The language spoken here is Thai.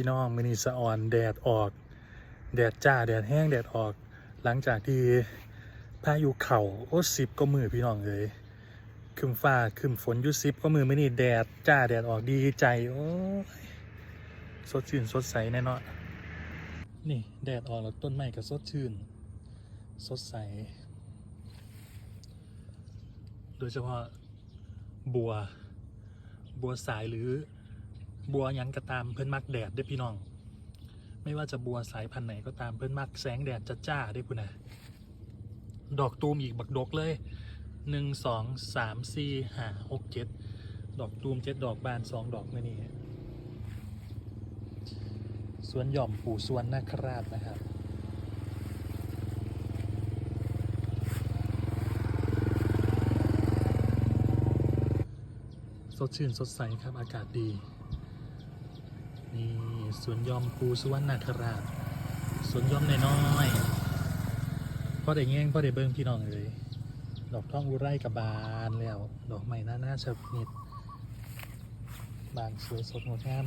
พี่น้องมินิสะออนแดดออก แดดจ้าแดดแห้งแดดออก หลังจากที่พายุเข่าโอ้สิบก็มือพี่น้องเลยคึมฟ้าคึมฝนยุสิบก็มือไม่นี่แดดจ้าแดดออกดีใจโอ้สดชื่นสดใสแน่นอนนี่แดดออกแล้วต้นไม้ก็สดชื่น สดใส โดยเฉพาะบัว บัวสายหรือ บัวยังก็ตามเพิ่อนมักแดดเด้พี่น้อง ไม่ว่าจะบัวสายพันธุ์ไหนก็ตามเพิ่อนมักแสงแดดจ้าได้อพุ่นะดอกตูมอีกบักดกเลยหนึ่งสองสามสี่ห้าหกเจ็ดดอกตูมเจ็ดดอกบานสองดอกมื่อนี้สวนหย่อมปู่สวนนะครับนะครับสดชื่นสดใสครับอากาศดี นี่สวนยอมภูสุวรรณคราชสวนยอมน้อยๆพ่อได้เงี้ยงพ่อได้เบิ้งพี่น้องเลย ดอกท่องอุไรกับบานแล้ว ดอกใหม่หน้าหน้าชนิดบานสวยสดงดงาม